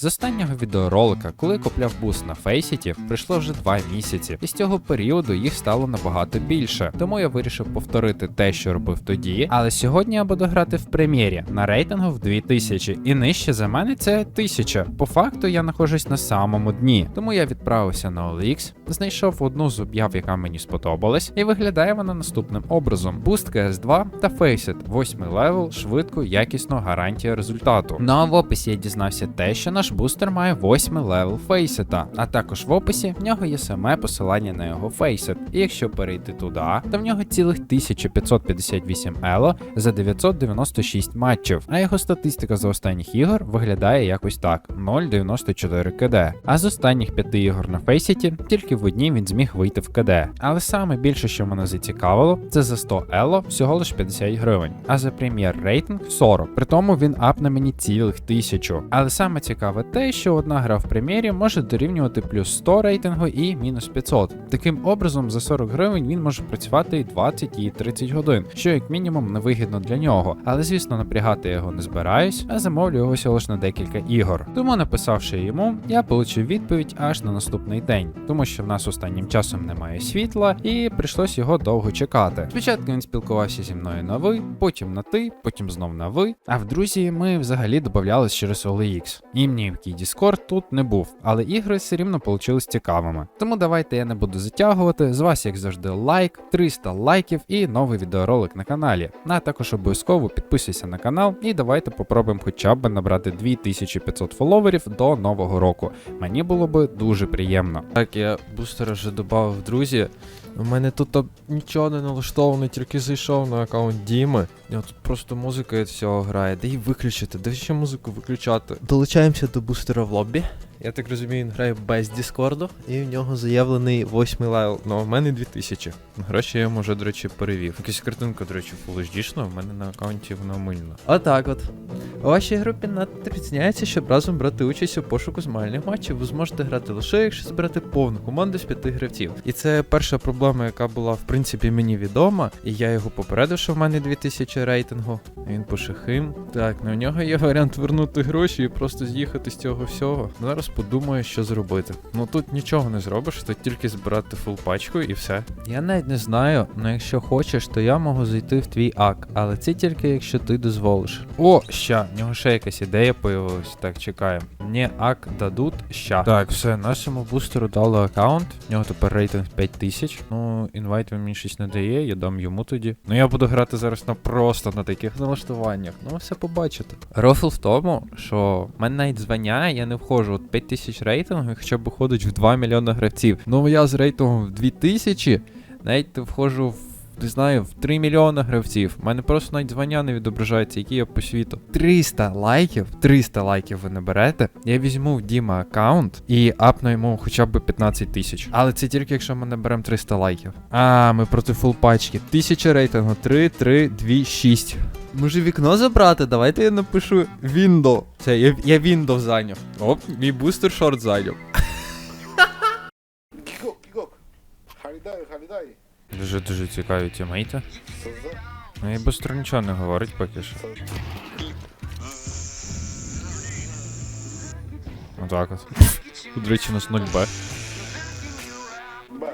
З останнього відеоролика, коли купляв буст на Фейсіті, пройшло вже 2 місяці, і з цього періоду їх стало набагато більше. Тому я вирішив повторити те, що робив тоді. Але сьогодні я буду грати в прем'єрі на рейтингу в 2000, і нижче за мене це 1000. По факту я знаходжусь на самому дні. Тому я відправився на OLX, знайшов одну з об'яв, яка мені сподобалась, і виглядає вона наступним образом: Boost CS2 та Faceit, 8 левел, швидко, якісно, гарантія результату. Ну а в описі я дізнався те, що наш бустер має 8 левел Faceit, а також в описі в нього є саме посилання на його Faceit. І якщо перейти туди, то в нього цілих 1558 ело за 996 матчів, а його статистика з останніх ігор виглядає якось так: 0,94 КД. А з останніх 5 ігор на Фейсіті тільки в одній він зміг вийти в КД. Але саме більше, що мене зацікавило, це за 100 ело всього лиш 50 гривень, а за прем'єр рейтинг 40. При тому він апне мені цілих 1000. Але саме цікаве те, що одна гра в прем'єрі може дорівнювати плюс 100 рейтингу і мінус 500. Таким образом, за 40 гривень він може працювати і 20 і 30 годин, що як мінімум невигідно для нього. Але звісно, напрягати його не збираюсь, а замовлю його всього на декілька ігор. Тому, написавши йому, я отримав відповідь аж на наступний день, тому що в нас останнім часом немає світла, і прийшлось його довго чекати. Спочатку він спілкувався зі мною на ви, потім на ти, потім знов на ви. А в друзі ми взагалі додавались через OLX. І ніякий Discord тут не був, але ігри все рівно получились цікавими. Тому давайте я не буду затягувати. З вас, як завжди, лайк, 300 лайків і новий відеоролик на каналі. Ну, А також обов'язково підписуйся на канал і давайте попробуємо хоча б набрати 2500 фоловерів до нового року. Мені було би дуже приємно. Так, я бустера вже додав в друзі. У мене тут нічого не налаштовано, тільки зайшов на аккаунт Діми. І тут просто музика від всього грає. Де її виключити? Де ще музику виключати? Долучаємося до бустера в лоббі. Я так розумію, він грає без Діскорду, і в нього заявлений 8 левел. Ну, в мене 2000. Гроші я йому вже, до речі, перевів. Якась картинка, до речі, Full в мене на аккаунті вона мильна. Отак от. У вашій групі надто підсняється, щоб разом брати участь у пошуку змагальних матчів. Ви зможете грати лише, якщо зберете повну команду з п'яти гравців. І це перша проблема, яка була в принципі мені відома. І я його попередив, що в мене 2000 рейтингу. Він пошахим. Так, ну у нього є варіант вернути гроші і просто з'їхати з цього всього. Зараз подумаю, що зробити. Ну тут нічого не зробиш, тут тільки збирати фул пачку і все. Я навіть не знаю, але якщо хочеш, то я можу зайти в твій ак, але це тільки якщо ти дозволиш. О, ща, в нього ще якась ідея появилась. Так, чекаємо. Мені ак дадуть ща. Так, все, нашому бустеру дали аккаунт. В нього тепер рейтинг 5000. Ну, інвайт він мені щось не дає, я дам йому тоді. Ну я буду грати зараз на просто на таких налаштуваннях. Ну, все побачите. Рофл в тому, що в мене навіть звання, я не входжу. От 5000 рейтингу, і хоча б виходить в 2 мільйони гравців. Ну я з рейтингом в 2000 навіть входжу в. Не знаю, в 3 мільйони гравців. У мене просто навіть звання не відображається, які я по світу. 300 лайків, 300 лайків ви наберете. Я візьму в Діма аккаунт і апну йому хоча б 15 тисяч. Але це тільки якщо ми наберемо 300 лайків. А, ми проти фул пачки. 1000 рейтингу, 3, 3, 2, 6. Може вікно забрати? Давайте я напишу Window. Це я, я Window зайняв. Оп, мій бустер шорт зайняв. Кікок, кікок. Халідай, халідай. Дуже дуже цікаві тімейти. Ну і бустер нічого не говорить поки що. Отак от. До речі, у нас 0Б. Б,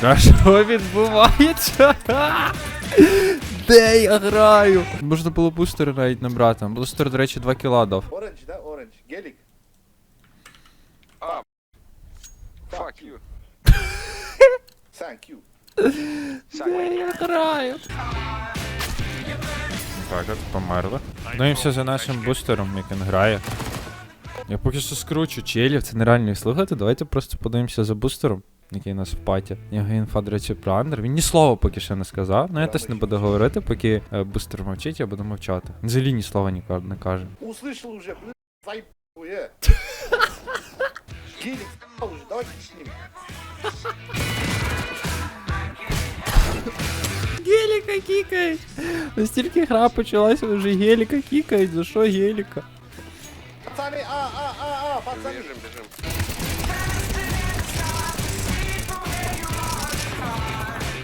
та що відбувається? Де я граю? Можна було бустер навіть набрати. Бустер, до речі, 2 кіла дав. Оранж, да, оранж. Гелік. Fuck you. Thank you. Я граю? Так, от померли. Дивимося за нашим бустером, як він грає. Я поки що скручу челів, це нереально їх слухати. Давайте просто подивимося за бустером, який у нас в паті. Його інфа, до речі, про андер. Він ні слова поки що не сказав. Ну я теж не буду говорити, поки е, бустер мовчить, я буду мовчати. Він Взагалі ні слова ні не каже. Услышал уже, блин, заебує. Гелік, уже, давайте с ним. Геліка кікають! Настільки гра почалася, вже геліка кікають. За що геліка? Пацани, а, а, а, а, пацани. Бежим, бежим.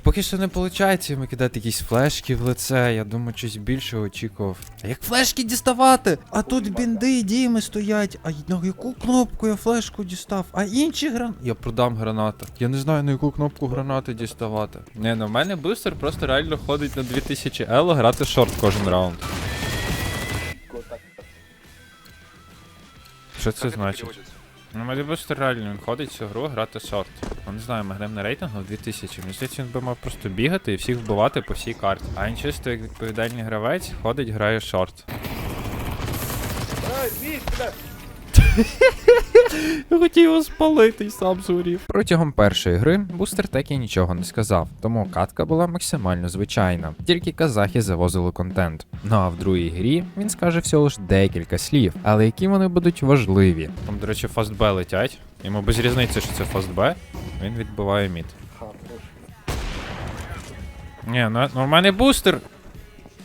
Поки що не виходить йому кидати якісь флешки в лице. Я думаю, щось більше очікував. А як флешки діставати? А тут бінди, діми стоять. А на яку кнопку я флешку дістав? А інші гран... Я продам гранати. Я не знаю на яку кнопку гранати діставати. Не, ну в мене бустер просто реально ходить на 2000 ело грати шорт кожен раунд. Що це значить? Ну, мене бустер реально він ходить цю гру грати шорт. Ну не знаю, ми граємо на рейтингу в 2000. Мені здається, він би мав просто бігати і всіх вбивати по всій карті. А він чисто як відповідальний гравець ходить, грає шорт. Ай. Я хотів його спалити і сам згорів. Протягом першої гри бустер так і нічого не сказав, тому катка була максимально звичайна. Тільки казахи завозили контент. Ну а в другій грі він скаже всього ж декілька слів, але які вони будуть важливі. Там, до речі, фастбе летять. Йому без різниці, що це фастбе. Він відбиває мід. Ні, ну, ну в мене бустер.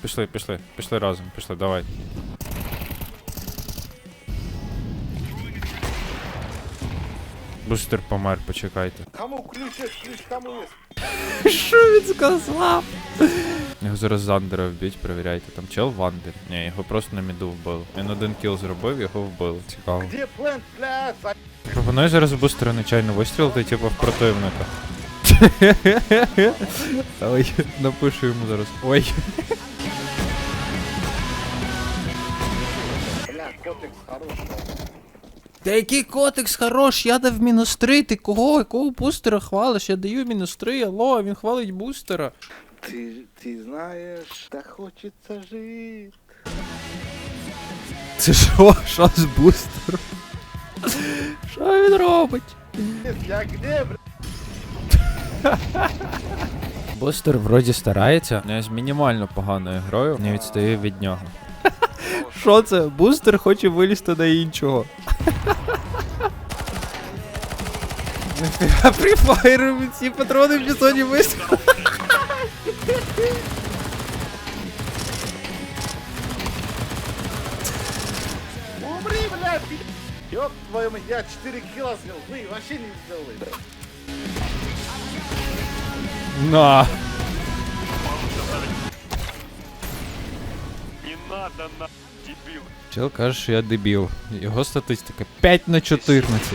Пішли, пішли, пішли разом, пішли, давай. Бустер помер, почекайте. Кому ключ ключ кому є? Що він сказав? Його зараз Зандера вб'ють, перевіряйте. Там чел Вандер. Ні, його просто на міду вбили. Він один кіл зробив, його вбили. Цікаво. Де плент, бля? За- Пропоную зараз в бустера нечайно вистрілити, типу, в противника. Ой, напишу йому зараз. Ой. Бля, котекс хорош. Та який котекс хорош, я дав мінус 3, ти кого? Якого бустера хвалиш? Я даю мінус 3, алло, а він хвалить бустера. Ти, ти знаєш, та хочеться жити. Це що? Що з бустером? Що він робить? Я где, бля? Бустер вроді старається, але з мінімально поганою грою не відстає від нього. Що це? Бустер хоче вилізти на іншого. Free Fire ці патрони в пісоні вистріли. Умри, бля, пи***. Ёб твою мать, я 4 килла сделал, вы вообще не сделали. На! Не надо на дебил. Чел каже, що я дебіл. Його статистика 5 на 14.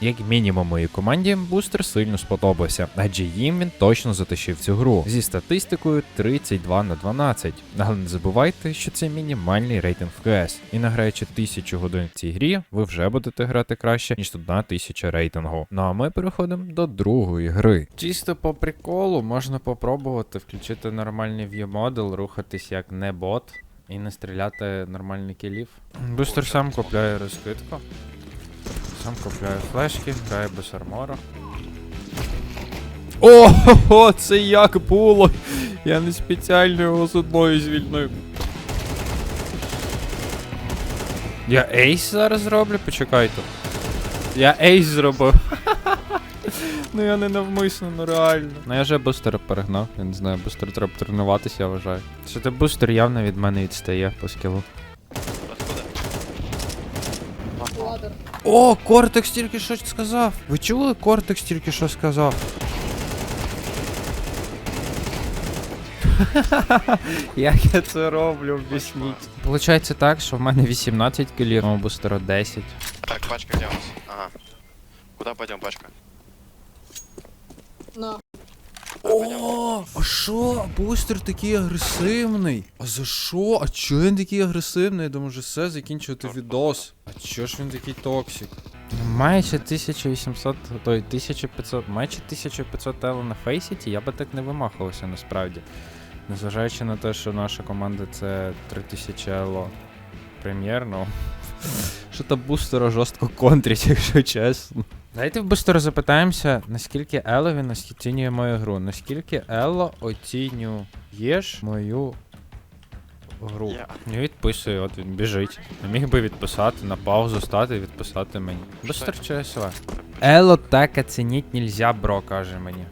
Як мінімум моїй команді бустер сильно сподобався, адже їм він точно затащив цю гру зі статистикою 32 на 12. Але не забувайте, що це мінімальний рейтинг в CS. І награючи 1000 годин в цій грі, ви вже будете грати краще, ніж 1000 рейтингу. Ну а ми переходимо до другої гри. Чисто по приколу можна попробувати включити нормальний view model, рухатись як не бот. І не стріляти нормальний кілів. Бустер сам купляє розкидку. Сам купляю флешки, граю без армора. О, це як було. Я не спеціально його з одної звільнив. Я ейс зараз зроблю, почекайте. Я ейс зробив. Ну я не навмисно, ну реально. Ну я вже бустера перегнав, я не знаю, бустер треба тренуватися, я вважаю. Що ти бустер явно від мене відстає по скілу. О, Кортекс тільки що сказав. Ви чули? Кортекс тільки що сказав. Як я це роблю, об'ясніть. Получається так, що в мене 18 кілів, а бустера 10. Так, пачка нас? Ага. Куда пойдем, пачка? О, а що? Бустер такий агресивний. А за що? А чого він такий агресивний? Я думаю, вже все, закінчувати відос. А чого ж він такий токсик? Маючи 1800, той 1500, маючи 1500 ело на фейсіті, я би так не вимахувався насправді. Незважаючи на те, що наша команда це 3000 ело прем'єрно. Що та бустера жорстко контрить, якщо чесно. Давайте в бустера запитаємося, наскільки Ело він оцінює мою гру. Наскільки Ело оцінюєш мою гру? Yeah. Не відписує, от він біжить. Не міг би відписати, на паузу стати і відписати мені. Бустер ЧСВ. Ело так оцініть нельзя, бро, каже мені.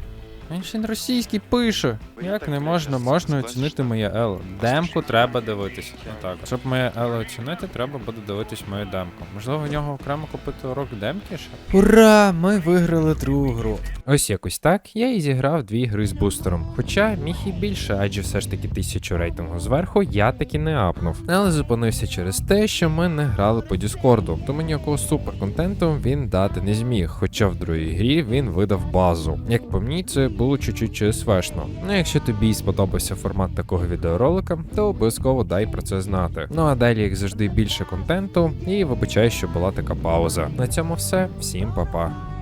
Він ще й російський пише. Як не можна, можна оцінити моє ело. Демку треба дивитись. Так, щоб моє ело оцінити, треба буде дивитись мою демку. Можливо, в нього окремо купити урок демки ще? Ура! Ми виграли другу гру. Ось якось так я і зіграв дві гри з бустером. Хоча міг і більше, адже все ж таки тисячу рейтингу зверху я таки не апнув. Але зупинився через те, що ми не грали по Діскорду, тому ніякого суперконтенту він дати не зміг. Хоча в другій грі він видав базу. Як по мені, це було чуть-чуть свешно. Ну якщо тобі сподобався формат такого відеоролика, то обов'язково дай про це знати. Ну а далі, як завжди, більше контенту, і вибачай, що була така пауза. На цьому все. Всім па-па.